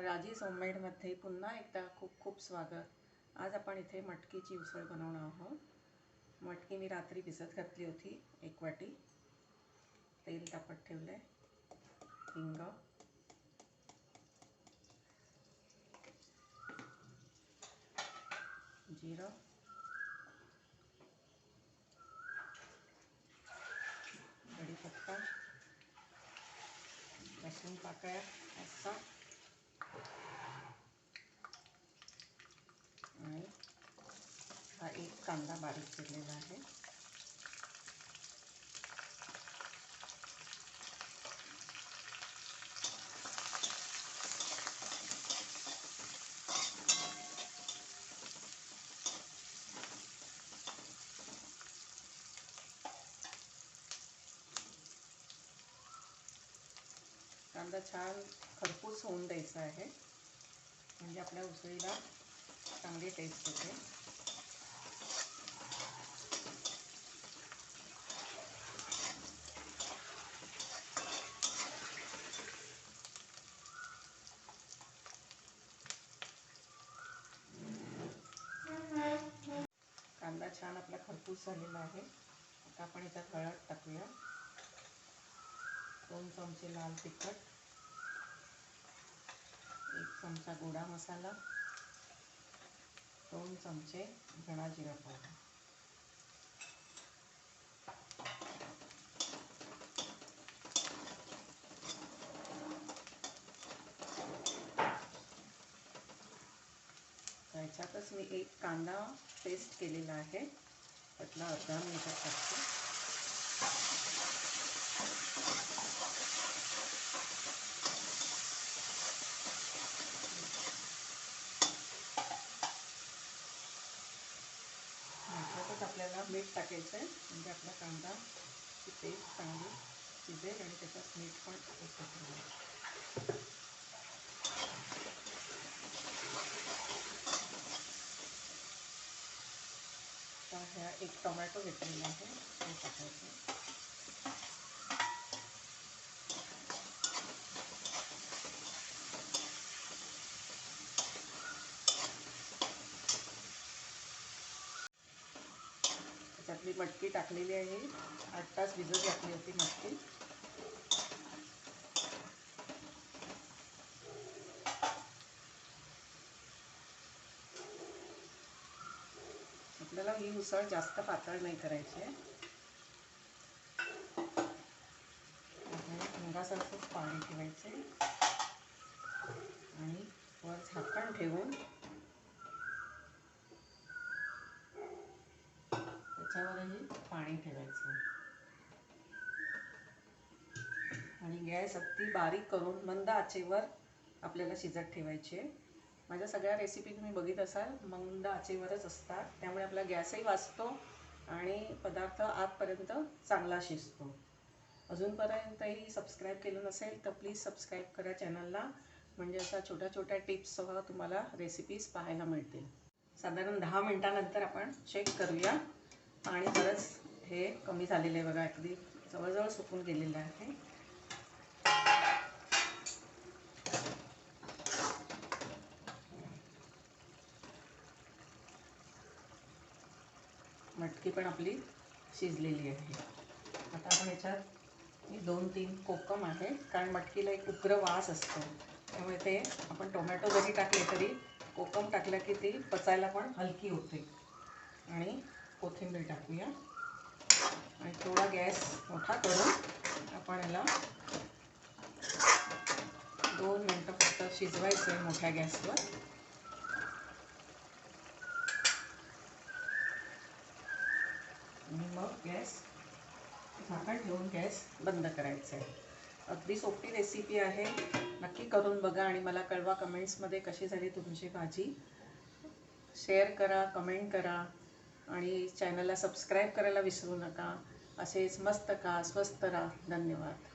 राजी होममेडमध्ये पुन्हा एकदा खूप खूप स्वागत. आज आपण इथे मटकीची उसळ बनवणार आहोत. मटकी मी रात्री भिजत घातली होती एक वाटी. तेल तापत ठेवलं आहे हिंग. जिरं. कढीपत्ता. लसूण पाकळ्या असं. हा एक कांदा बारीक चिरलेला आहे. कांदा छान खरपूस होऊन द्यायचा आहे. म्हणजे आपल्या उसळीला चांगली टेस्ट येते. छान आपला खरपूस झालेला आहे. आता आपण याच्यात हळद टाकूया. दोन चमचे लाल तिखट. एक चमचा गोडा मसाला. दोन चमचे धणा जिरा पावडर. त्याच्यातच मी एक कांदा पेस्ट केलेला आहे. त्यातला अर्धा मिनिटात टाकते. ह्याच्यातच आपल्याला मीठ टाकायचं आहे म्हणजे आपला कांदा ची पेस्ट चांगली शिजेल आणि त्याच्यात मीठ पण तर ह्या एक टोमॅटो घेतलेला आहे ते टाकायचं त्याच्यातली मटकी टाकलेली आहे आठ तास भिजत घातली होती मटकी। आपल्याला ही उसळ जास्त पातळ नाही करायची आहे. अंगासारखंच पाणी ठेवायचे. आणि वर झाकण ठेवून त्याच्यावरही पाणी ठेवायचं. आणि गॅस अगदी बारीक करून मंद आचेवर आपल्याला शिजत ठेवायची आहे. माझ्या सगळ्या रेसिपी तुम्ही बघित असाल मंद आचेवरच असतात. त्यामुळे आपला गॅसही वाचतो आणि पदार्थ आतपर्यंत चांगला शिजतो. अजूनपर्यंतही सबस्क्राईब केलं नसेल तर प्लीज सबस्क्राईब करा चॅनलला म्हणजे अशा छोट्या छोट्या टिप्ससह तुम्हाला रेसिपीज पाहायला मिळतील. साधारण दहा मिनटानंतर आपण चेक करूया. पाणी बरंच हे कमी झालेलं आहे बघा अगदी जवळजवळ सुकून गेलेलं आहे. मटकी पण आपली शिजलेली आहे. आता आपण याच्यात मी दोन तीन कोकम आहे कारण मटकीला एक उग्र वास असतो. त्यामुळे ते आपण टोमॅटो जरी टाकले तरी कोकम टाकलं की ती पचायला पण हलकी होते. आणि कोथिंबीर टाकूया. आणि थोडा गॅस मोठा करून आपण याला दोन मिनटं फक्त शिजवायचं आहे मोठ्या गॅसवर. आणि मग गॅस झाकण ठेवून गॅस बंद करायचं आहे अगदी सोपी रेसिपी आहे. नक्की करून बघा आणि मला कळवा कमेंट्समध्ये कशी झाली तुमची भाजी. शेअर करा कमेंट करा आणि चॅनलला सबस्क्राईब करायला विसरू नका. असेच मस्त का स्वस्त राहा. धन्यवाद.